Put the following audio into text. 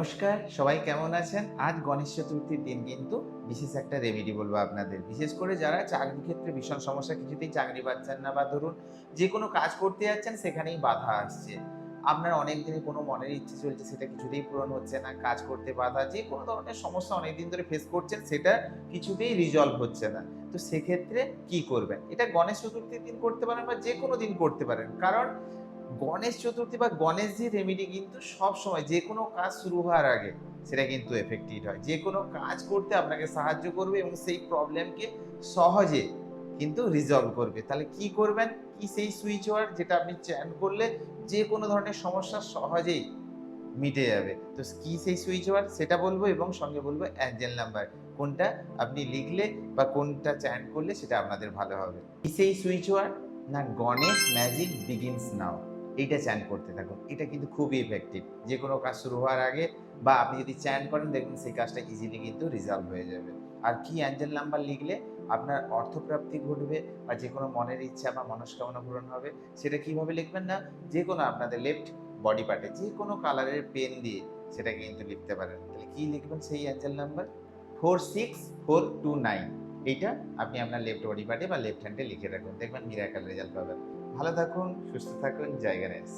নমস্কার, সবাই কেমন আছেন? আজ গণেশ চতুর্থীর দিন কিন্তু বিশেষ একটা রেমেডি বলব আপনাদের। বিশেষ করে যারা চাকরি ক্ষেত্রে ভীষণ সমস্যা, কিছুতেই চাকরি পাচ্ছেন না বা ধরুন যে কোনো কাজ করতে যাচ্ছেন, সেখানেই বাধা আসছে। আপনার অনেক দিনে কোনো মনের ইচ্ছে চলছে, সেটা কিছুতেই পূরণ হচ্ছে না, কাজ করতে বাধা, যে কোনো ধরনের সমস্যা অনেক দিন ধরে ফেস করছেন, সেটা কিছুতেই রিজলভ হচ্ছে না। তো সেক্ষেত্রে কি করবেন? এটা গণেশ চতুর্থীর দিন করতে পারেন বা যে কোনো দিন করতে পারেন। কারণ গণেশ চতুর্থী বা গণেশজির রেমেডি কিন্তু সব সময় যে কোনো কাজ শুরু হওয়ার আগে সেটা কিন্তু এফেক্টিভ হয়। যে কোনো কাজ করতে আপনাকে সাহায্য করবে এবং সেই প্রবলেমকে সহজে কিন্তু রিজলভ করবে। তাহলে কি করবেন? কি সেই সুইচ ওয়ার্ড যেটা আপনি চ্যান করলে যে কোনো ধরনের সমস্যা সহজেই মিটে যাবে। তো কি সেই সুইচ ওয়ার্ড সেটা বলব এবং সঙ্গে বলব অ্যাঞ্জেল নাম্বার কোনটা আপনি লিখলে বা কোনটা চ্যান করলে সেটা আপনাদের ভালো হবে। কি সেই সুইচ ওয়ার্ড না, গণেশ ম্যাজিক বিগিনস নাও এইটা চ্যান করতে থাকুন। এটা কিন্তু খুবই ইফেক্টিভ যে কোনো কাজ শুরু হওয়ার আগে বা আপনি যদি চ্যান করেন, দেখবেন সেই কাজটা ইজিলি কিন্তু রিজলভ হয়ে যাবে। আর কি অ্যাঞ্জেল নাম্বার লিখলে আপনার অর্থপ্রাপ্তি ঘটবে বা যে কোনো মনের ইচ্ছা বা মনস্কামনা পূরণ হবে, সেটা কীভাবে লিখবেন না? যে কোনো আপনাদের লেফট বডি পার্টে যে কোনো কালারের পেন দিয়ে সেটা কিন্তু লিখতে পারেন। তাহলে কী লিখবেন সেই angel number four six four two nine এইটা আপনি আপনার লেফট বডি পার্টে বা লেফট হ্যান্ডে লিখে রাখুন। দেখবেন মিরাকাল রেজাল্ট পাবেন। ভালো থাকুন সুস্থ থাকুন জায়গা গণেশ